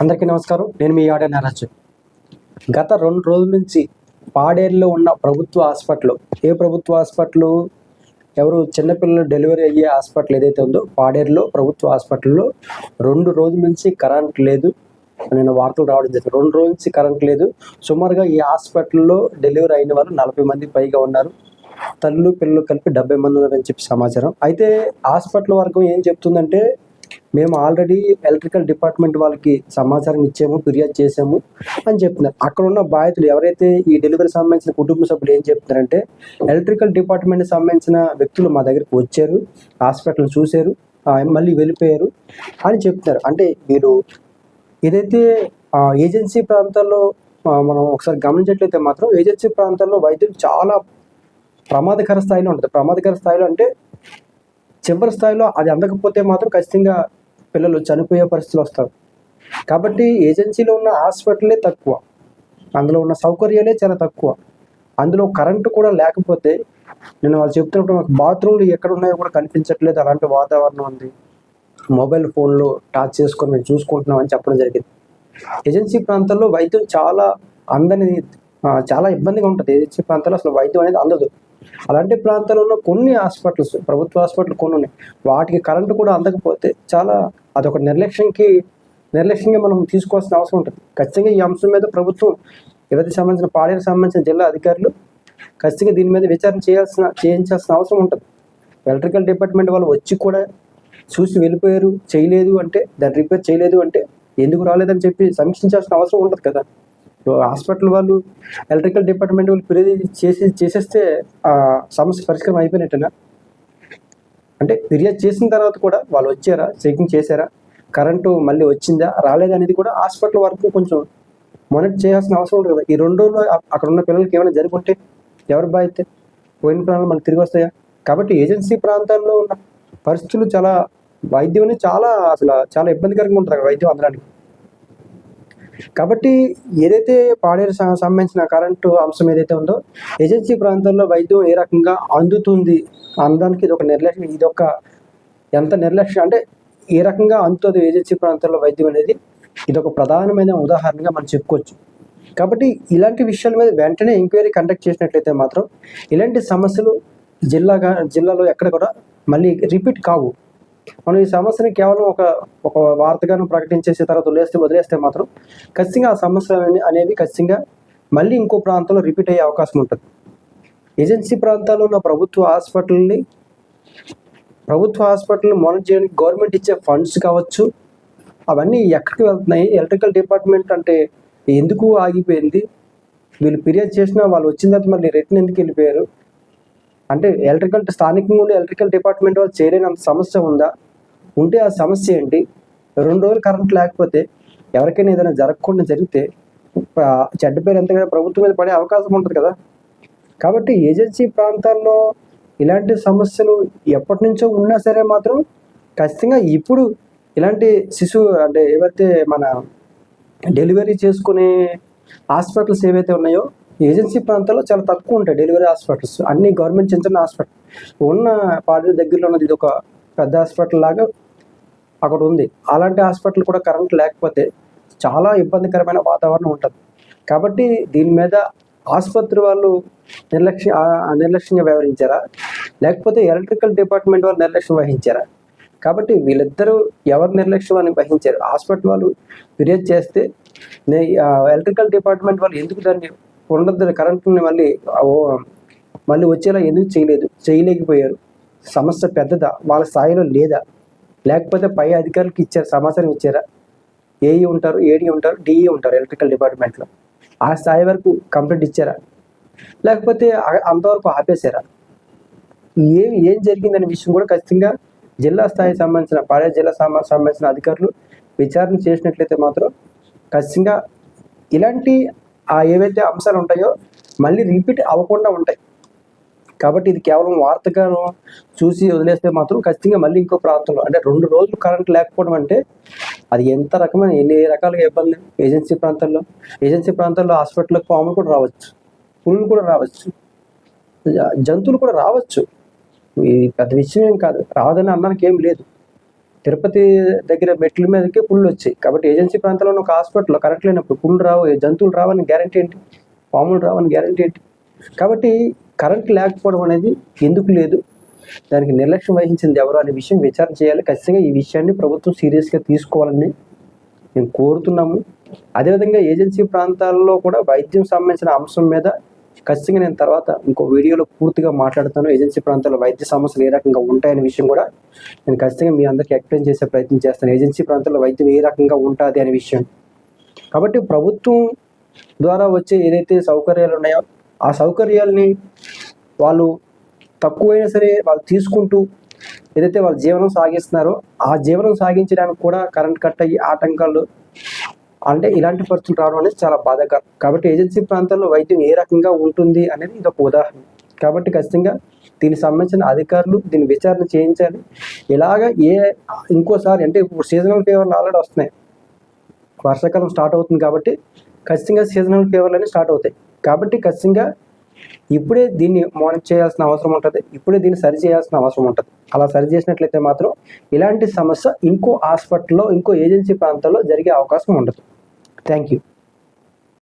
అందరికీ నమస్కారం. నేను మీ ఆడే నారాజు. గత రెండు రోజుల నుంచి పాడేరులో ఉన్న ప్రభుత్వ హాస్పిటల్ ఏ ప్రభుత్వ హాస్పిటల్? ఎవరు చిన్నపిల్లలు డెలివరీ అయ్యే హాస్పిటల్ ఏదైతే ఉందో పాడేరులో ప్రభుత్వ హాస్పిటల్లో రెండు రోజుల నుంచి కరెంట్ లేదు నేను వార్తలు రావడం జరిగింది. రెండు రోజుల నుంచి కరెంట్ లేదు. సుమారుగా ఈ హాస్పిటల్లో డెలివరీ అయిన వాళ్ళు నలభై మంది పైగా ఉన్నారు. తల్లు పిల్లలు కలిపి డెబ్బై మంది ఉన్నారని చెప్పి సమాచారం. అయితే హాస్పిటల్ వరకు ఏం చెప్తుందంటే మేము ఆల్రెడీ ఎలక్ట్రికల్ డిపార్ట్మెంట్ వాళ్ళకి సమాచారం ఇచ్చాము ఫిర్యాదు చేసాము అని చెప్తున్నారు అక్కడ ఉన్న బాధితులు ఎవరైతే ఈ డెలివరీ సంబంధించిన కుటుంబ సభ్యులు ఏం చెప్తున్నారంటే ఎలక్ట్రికల్ డిపార్ట్మెంట్ సంబంధించిన వ్యక్తులు మా దగ్గరికి వచ్చారు హాస్పిటల్ చూశారు మళ్ళీ వెళ్ళిపోయారు అని చెప్తున్నారు. అంటే మీరు ఏదైతే ఏజెన్సీ ప్రాంతాల్లో మనం ఒకసారి గమనించట్లయితే మాత్రం ఏజెన్సీ ప్రాంతాల్లో వైద్యులు చాలా ప్రమాదకర స్థాయిలో ఉంటుంది ప్రమాదకర స్థాయిలో అంటే చివరి స్థాయిలో అది అందకపోతే మాత్రం ఖచ్చితంగా పిల్లలు చనిపోయే పరిస్థితులు వస్తారు కాబట్టి ఏజెన్సీలో ఉన్న హాస్పిటలే తక్కువ. అందులో ఉన్న సౌకర్యాలే చాలా తక్కువ. అందులో కరెంటు కూడా లేకపోతే నేను వాళ్ళు చెప్తున్నప్పుడు మాకు బాత్రూమ్లు ఎక్కడ ఉన్నాయో కూడా కనిపించట్లేదు. అలాంటి వాతావరణం ఉంది. మొబైల్ ఫోన్లో టాచ్ చేసుకొని మేము చూసుకుంటున్నాం అని చెప్పడం జరిగింది. ఏజెన్సీ ప్రాంతాల్లో వైద్యం చాలా అందని చాలా ఇబ్బందిగా ఉంటుంది. ఏజెన్సీ ప్రాంతాల్లో అసలు వైద్యం అనేది అందదు. అలాంటి ప్రాంతాల్లో కొన్ని హాస్పిటల్స్ ప్రభుత్వ హాస్పిటల్ కొన్ని ఉన్నాయి. వాటికి కరెంటు కూడా అందకపోతే చాలా అదొక నిర్లక్ష్యంకి నిర్లక్ష్యంగా మనం తీసుకోవాల్సిన అవసరం ఉంటుంది. ఖచ్చితంగా ఈ అంశం మీద ప్రభుత్వం యువతి సంబంధించిన పాడేరు సంబంధించిన జిల్లా అధికారులు ఖచ్చితంగా దీని మీద విచారణ చేయాల్సిన చేయించాల్సిన అవసరం ఉంటుంది. ఎలక్ట్రికల్ డిపార్ట్మెంట్ వాళ్ళు వచ్చి కూడా చూసి వెళ్ళిపోయారు చేయలేదు అంటే దాన్ని రిపేర్ చేయలేదు అంటే ఎందుకు రాలేదని చెప్పి సమీక్షించాల్సిన అవసరం ఉండదు కదా. హాస్పిటల్ వాళ్ళు ఎలక్ట్రికల్ డిపార్ట్మెంట్ వాళ్ళు ఫిర్యాదు చేసి చేసేస్తే ఆ సమస్య పరిష్కారం అయిపోయినట్టేనా? అంటే ఫిర్యాదు చేసిన తర్వాత కూడా వాళ్ళు వచ్చారా? చెకింగ్ చేశారా? కరెంటు మళ్ళీ వచ్చిందా? రాలేదా అనేది కూడా హాస్పిటల్ వరకు కొంచెం మొనిటర్ చేయాల్సిన అవసరం ఉంటుంది కదా. ఈ రెండు రోజులు అక్కడ ఉన్న పిల్లలకి ఏమైనా జరుగుంటే ఎవరు బాధ్యత? పోయిన ప్రాణాలు మనకు తిరిగి వస్తాయా? కాబట్టి ఏజెన్సీ ప్రాంతాల్లో ఉన్న పరిస్థితులు చాలా వైద్యం అనేది చాలా అసలు చాలా ఇబ్బందికరంగా ఉంటుంది అక్కడ వైద్యం అందడానికి. కాబట్టి ఏదైతే పాడేరు సంబంధించిన కరెంటు అంశం ఏదైతే ఉందో ఏజెన్సీ ప్రాంతాల్లో వైద్యం ఏ రకంగా అందుతుంది అనడానికి ఇది ఒక నిర్లక్ష్యం ఇది ఒక ఎంత నిర్లక్ష్యం అంటే ఏ రకంగా అందుతుంది ఏజెన్సీ ప్రాంతాల్లో వైద్యం అనేది ఇది ఒక ప్రధానమైన ఉదాహరణగా మనం చెప్పుకోవచ్చు. కాబట్టి ఇలాంటి విషయాల మీద వెంటనే ఎంక్వైరీ కండక్ట్ చేసినట్లయితే మాత్రం ఇలాంటి సమస్యలు జిల్లాగా జిల్లాలో ఎక్కడ కూడా మళ్ళీ రిపీట్ కావు. మనం ఈ సమస్యని కేవలం ఒక ఒక వార్తగాను ప్రకటించేసి తర్వాత వదిలేస్తే వదిలేస్తే మాత్రం ఖచ్చితంగా ఆ సమస్యలు అనేవి ఖచ్చితంగా మళ్ళీ ఇంకో ప్రాంతంలో రిపీట్ అయ్యే అవకాశం ఉంటుంది. ఏజెన్సీ ప్రాంతాల్లో ఉన్న ప్రభుత్వ హాస్పిటల్ని ప్రభుత్వ హాస్పిటల్ని మానిటర్ చేయడానికి గవర్నమెంట్ ఇచ్చే ఫండ్స్ కావచ్చు. అవన్నీ ఎక్కడికి వెళ్తున్నాయి? ఎలక్ట్రికల్ డిపార్ట్మెంట్ అంటే ఎందుకు ఆగిపోయింది? వీళ్ళు ఫిర్యాదు చేసినా వాళ్ళు వచ్చిన తర్వాత మళ్ళీ రిటర్న్ ఎందుకు వెళ్ళిపోయారు? అంటే ఎలక్ట్రికల్ స్థానికంగా ఉండే ఎలక్ట్రికల్ డిపార్ట్మెంట్ వాళ్ళు చేరేనంత సమస్య ఉందా? ఉంటే ఆ సమస్య ఏంటి? రెండు రోజులు కరెంట్ లేకపోతే ఎవరికైనా ఏదైనా జరగకుండా జరిగితే చెడ్డ పేరు ఎంతగా ప్రభుత్వం మీద పడే అవకాశం ఉంటుంది కదా. కాబట్టి ఏజెన్సీ ప్రాంతాల్లో ఇలాంటి సమస్యలు ఎప్పటి నుంచో ఉన్నా సరే మాత్రం ఖచ్చితంగా ఇప్పుడు ఇలాంటి శిశువు అంటే ఏవైతే మన డెలివరీ చేసుకునే హాస్పిటల్స్ ఏవైతే ఉన్నాయో ఏజెన్సీ ప్రాంతాల్లో చాలా తక్కువ ఉంటాయి డెలివరీ హాస్పిటల్స్. అన్ని గవర్నమెంట్ చిన్న చిన్న హాస్పిటల్. ఉన్న పాడేరు దగ్గరలో ఉన్నది ఇది ఒక పెద్ద హాస్పిటల్ లాగా అక్కడ ఉంది. అలాంటి హాస్పిటల్ కూడా కరెంట్ లేకపోతే చాలా ఇబ్బందికరమైన వాతావరణం ఉంటుంది. కాబట్టి దీని మీద ఆసుపత్రి వాళ్ళు నిర్లక్ష్య నిర్లక్ష్యంగా వ్యవహరించారా? లేకపోతే ఎలక్ట్రికల్ డిపార్ట్మెంట్ వాళ్ళు నిర్లక్ష్యం వహించారా? కాబట్టి వీళ్ళిద్దరూ ఎవరు నిర్లక్ష్యం అని వహించారు? హాస్పిటల్ వాళ్ళు ఫిర్యాదు చేస్తే ఆ ఎలక్ట్రికల్ డిపార్ట్మెంట్ వాళ్ళు ఎందుకు దాన్ని ఉండద్దు కరెంట్ని మళ్ళీ ఓ- మళ్ళీ వచ్చేలా ఎందుకు చేయలేదు చేయలేకపోయారు? సమస్య పెద్దదా? వాళ్ళ స్థాయిలో లేదా? లేకపోతే పై అధికారులకు ఇచ్చారు సమాచారం ఇచ్చారా? ఏఈ ఉంటారు ఏడీ ఉంటారు డిఈ ఉంటారు ఎలక్ట్రికల్ డిపార్ట్మెంట్లో. ఆ స్థాయి వరకు కంప్లీట్ ఇచ్చారా? లేకపోతే అంతవరకు ఆపేశారా? ఏం ఏం జరిగిందనే విషయం కూడా ఖచ్చితంగా జిల్లా స్థాయికి సంబంధించిన పాడే జిల్లా సంబంధించిన అధికారులు విచారణ చేసినట్లయితే మాత్రం ఖచ్చితంగా ఇలాంటి ఆ ఏవైతే అంశాలు ఉంటాయో మళ్ళీ రిపీట్ అవ్వకుండా ఉంటాయి. కాబట్టి ఇది కేవలం వార్తగాను చూసి వదిలేస్తే మాత్రం ఖచ్చితంగా మళ్ళీ ఇంకో ప్రాంతంలో అంటే రెండు రోజులు కరెంట్ లేకపోవడం అంటే అది ఎంత రకమైన ఎన్ని రకాలుగా ఇబ్బంది? ఏజెన్సీ ప్రాంతాల్లో ఏజెన్సీ ప్రాంతాల్లో హాస్పిటల్కి పాములు కూడా రావచ్చు. పులులు కూడా రావచ్చు. జంతువులు కూడా రావచ్చు. ఇది పెద్ద విషయం ఏం కాదు. రావదని అన్నానికి ఏం లేదు. తిరుపతి దగ్గర మెట్ల మీదకి పుళ్ళు వచ్చాయి. కాబట్టి ఏజెన్సీ ప్రాంతంలో ఒక హాస్పిటల్లో కరెంట్ లేనప్పుడు పుళ్ళు రావు జంతువులు రావని గ్యారంటీ ఏంటి? పాములు రావని గ్యారంటీ ఏంటి? కాబట్టి కరెంట్ లేకపోవడం అనేది ఎందుకు లేదు? దానికి నిర్లక్ష్యం వహించింది ఎవరు అనే విషయం విచారణ చేయాలి. ఖచ్చితంగా ఈ విషయాన్ని ప్రభుత్వం సీరియస్గా తీసుకోవాలని మేము కోరుతున్నాము. అదేవిధంగా ఏజెన్సీ ప్రాంతాల్లో కూడా వైద్యం సంబంధించిన అంశం మీద ఖచ్చితంగా నేను తర్వాత ఇంకో వీడియోలో పూర్తిగా మాట్లాడతాను. ఏజెన్సీ ప్రాంతాల్లో వైద్య సమస్యలు ఏ రకంగా ఉంటాయనే విషయం కూడా నేను ఖచ్చితంగా మీ అందరికీ ఎక్స్ప్లెయిన్ చేసే ప్రయత్నం చేస్తాను. ఏజెన్సీ ప్రాంతాల్లో వైద్యం ఏ రకంగా ఉంటుంది అనే విషయం. కాబట్టి ప్రభుత్వం ద్వారా వచ్చే ఏదైతే సౌకర్యాలు ఉన్నాయో ఆ సౌకర్యాల్ని వాళ్ళు తక్కువైనా సరే వాళ్ళు తీసుకుంటూ ఏదైతే వాళ్ళు జీవనం సాగిస్తున్నారో ఆ జీవనం సాగించడానికి కూడా కరెంట్ కట్ అయ్యి ఆటంకాలు అంటే ఇలాంటి పరిస్థితులు రావడం అనేది చాలా బాధాకరం. కాబట్టి ఏజెన్సీ ప్రాంతాల్లో వైద్యం ఏ రకంగా ఉంటుంది అనేది ఇది ఒక ఉదాహరణ. కాబట్టి ఖచ్చితంగా దీనికి సంబంధించిన అధికారులు దీన్ని విచారణ చేయించాలి. ఇలాగ ఏ ఇంకోసారి అంటే ఇప్పుడు సీజనల్ ఫీవర్లు ఆల్రెడీ వస్తున్నాయి. వర్షాకాలం స్టార్ట్ అవుతుంది కాబట్టి ఖచ్చితంగా సీజనల్ ఫీవర్లు అనేవి స్టార్ట్ అవుతాయి. కాబట్టి ఖచ్చితంగా ఇప్పుడే దీన్ని మానిటర్ చేయాల్సిన అవసరం ఉంటుంది. ఇప్పుడే దీన్ని సరి చేయాల్సిన అవసరం ఉంటుంది. అలా సరి చేసినట్లయితే మాత్రం ఇలాంటి సమస్య ఇంకో హాస్పిటల్లో ఇంకో ఏజెన్సీ ప్రాంతాల్లో జరిగే అవకాశం ఉండదు. Thank you